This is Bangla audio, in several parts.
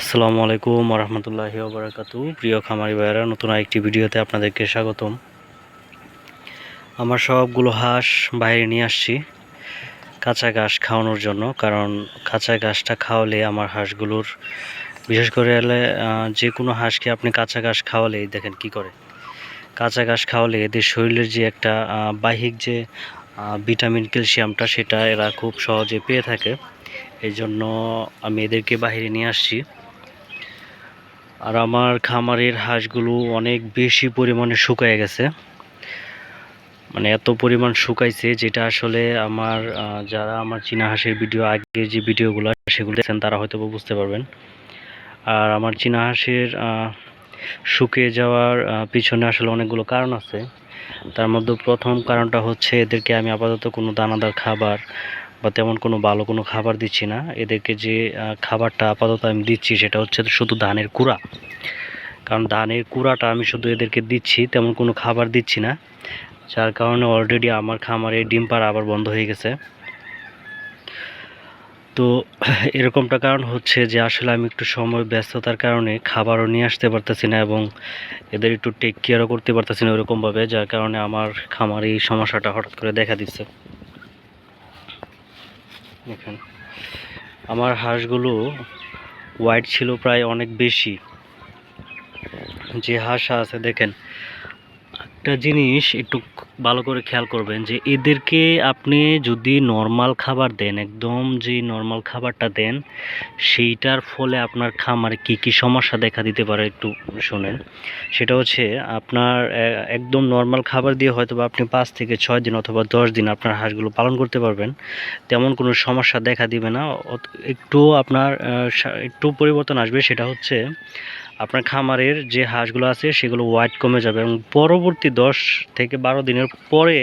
আসসালামু আলাইকুম রহমতুল্লাহি ওবরাকাতু প্রিয় খামারি ভাইয়েরা নতুন আরেকটি ভিডিওতে আপনাদেরকে স্বাগতম। আমার সবগুলো হাঁস বাইরে নিয়ে আসছি কাঁচা ঘাস খাওয়ানোর জন্য কারণ কাঁচা ঘাসটা খাওয়ালে আমার হাঁসগুলোর বিশেষ করে এলে যে কোনো হাঁসকে আপনি কাঁচা ঘাস খাওয়ালে দেখেন কি করে। কাঁচা ঘাস খাওয়ালে এদের শরীরের যে একটা আহ, বাহ্যিক যে ভিটামিন ক্যালসিয়ামটা সেটা এরা খুব সহজে পেয়ে থাকে। এই জন্য আমি এদেরকে বাইরে নিয়ে আসছি। আর আমার খামারের হাঁসগুলো অনেক বেশি পরিমাণে শুকায় গেছে। মানে এত পরিমাণ শুকাইছে যেটা আসলে আমার যারা আমার চীনা হাঁসের ভিডিও, আগে যে ভিডিওগুলো সেগুলো দেখছেন, তারা হয়তো বুঝতে পারবেন। আর আমার চীনা হাঁসের শুকিয়ে যাওয়ার পিছনে আসলে অনেকগুলো কারণ আছে। তার মধ্যে প্রথম কারণটা হচ্ছে এদেরকে আমি আপাতত কোনো দানাদার খাবার বা তেমন কোনো ভালো কোনো খাবার দিচ্ছি না। এদেরকে যে খাবারটা আপাতত আমি দিচ্ছি সেটা হচ্ছে শুধু ধানের কুড়া। কারণ ধানের কুড়াটা আমি শুধু এদেরকে দিচ্ছি, তেমন কোনো খাবার দিচ্ছি না। যার কারণে অলরেডি আমার খামারে ডিম পাড়া আবার বন্ধ হয়ে গেছে। তো এরকমটা কারণ হচ্ছে যে, আসলে আমি একটু সময় ব্যস্ততার কারণে খাবারও নিয়ে আসতে পারতেছি না এবং এদের একটু টেক কেয়ারও করতে পারতেছি না ওরকমভাবে যার কারণে আমার খামারে এই সমস্যাটা হঠাৎ করে দেখা দিচ্ছে। দেখেন। আমার হাঁসগুলো হোয়াইট ছিল প্রায় অনেক বেশি। যে হাঁস আছে দেখেন একটা জিনিস একটু ভালো করে খেয়াল করবেন যে এদেরকে আপনি যদি নর্মাল খাবার দেন, একদম যে নর্মাল খাবারটা দেন, সেইটার ফলে আপনার খামারে কি কি সমস্যা দেখা দিতে পারে একটু শুনেন। সেটা হচ্ছে আপনার একদম নর্মাল খাবার দিয়ে হয়তো বা আপনি পাঁচ থেকে ছয় দিন অথবা দশ দিন আপনার হাঁসগুলো পালন করতে পারবেন, তেমন কোনো সমস্যা দেখা দিবে না। একটু আপনার একটু পরিবর্তন আসবে, সেটা হচ্ছে আপনার খামারের যে হাঁসগুলো আছে, সেগুলো ওয়াইট কমে যাবে এবং পরবর্তী দশ থেকে বারো দিনের পরে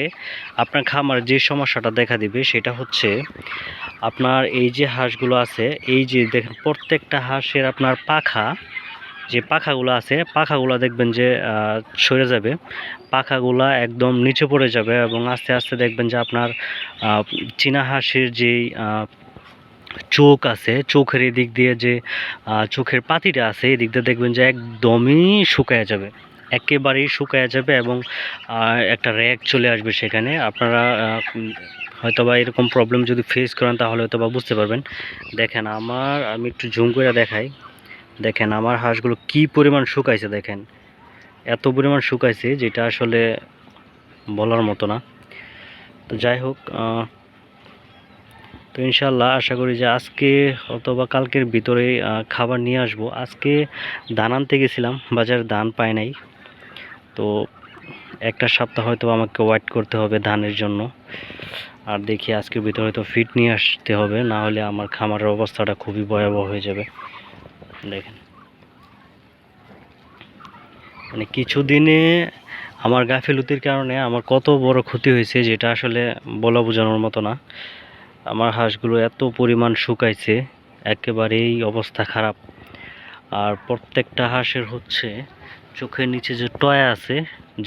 আপনার খামারে যে সমস্যাটা দেখা দিবে, সেটা হচ্ছে আপনার এই যে হাঁসগুলো আছে, এই যে দেখেন প্রত্যেকটা হাঁসের আপনার পাখা, যে পাখাগুলো আছে, পাখাগুলো দেখবেন যে সরে যাবে। পাখাগুলা একদম নিচে পড়ে যাবে এবং আস্তে আস্তে দেখবেন যে আপনার চীনা হাঁসের যেই চোখ আছে চোখের এদিক দিয়ে যে চোখের পাতিটা আছে এদিক দিয়ে দেখবেন যে একদমই শুকায় যাবে। একেবারেই শুকায় যাবে এবং একটা র্যাক চলে আসবে সেখানে। আপনারা আহ, উম, হয়তোবা এরকম প্রবলেম যদি ফেস করেন তাহলে হয়তো বা বুঝতে পারবেন। দেখেন আমার আমি একটু জুম করে দেখাই। দেখেন আমার হাঁসগুলো কি পরিমাণ শুকাইছে দেখেন। এত পরিমাণ শুকাইছে যেটা আসলে বলার মতো না। তো যাই হোক তো ইনশাল্লাহ আশা করি যে আজকে অথবা কালকের ভিতরে খাবার নিয়ে আসব। আজকে দান আনতে গেছিলাম, বাজারে ধান পাই নাই। তো একটা সপ্তাহ হয়তো আমাকে ওয়েট করতে হবে ধানের জন্য। আর দেখি আজকের ভিতরে হয়তো ফিট নিয়ে আসতে হবে, না হলে আমার খামারের অবস্থাটা খুবই ভয়াবহ হয়ে যাবে। দেখেন। মানে কিছুদিনে আমার গাফিলতির কারণে আমার কত বড় ক্ষতি হয়েছে, যেটা আসলে বলা বোঝানোর মতো না। আমার হাঁসগুলো এত পরিমাণ শুকাইছে, একেবারেই অবস্থা খারাপ। আর প্রত্যেকটা হাঁসের হচ্ছে চোখের নিচে যে টয়া আছে,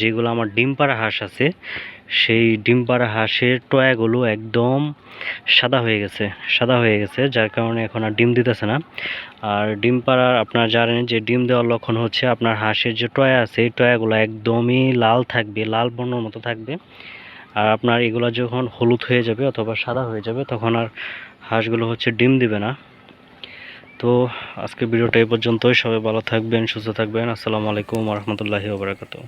যেগুলো আমার ডিম পাড়া হাঁস আছে, সেই ডিম পাড়া হাঁসের টয়াগুলো একদম সাদা হয়ে গেছে, সাদা হয়ে গেছে, যার কারণে এখন আর ডিম দিতেছে না। আর ডিম পাড়ার আপনারা জানেন যে ডিম দেওয়ার লক্ষণ হচ্ছে আপনার হাঁসের যে টয়া আছে, এই টয়াগুলো একদমই লাল থাকবে, লাল বর্ণর মতো থাকবে। আর আপনার এগুলো যখন হলুদ হয়ে যাবে অথবা সাদা হয়ে যাবে, তখন আর হাঁসগুলো হচ্ছে ডিম দিবে না। তো আজকে ভিডিওটা এই পর্যন্তই। সবাই ভালো থাকবেন, সুস্থ থাকবেন। আসসালামু আলাইকুম রহমতুল্লাহি ওবরাকাতু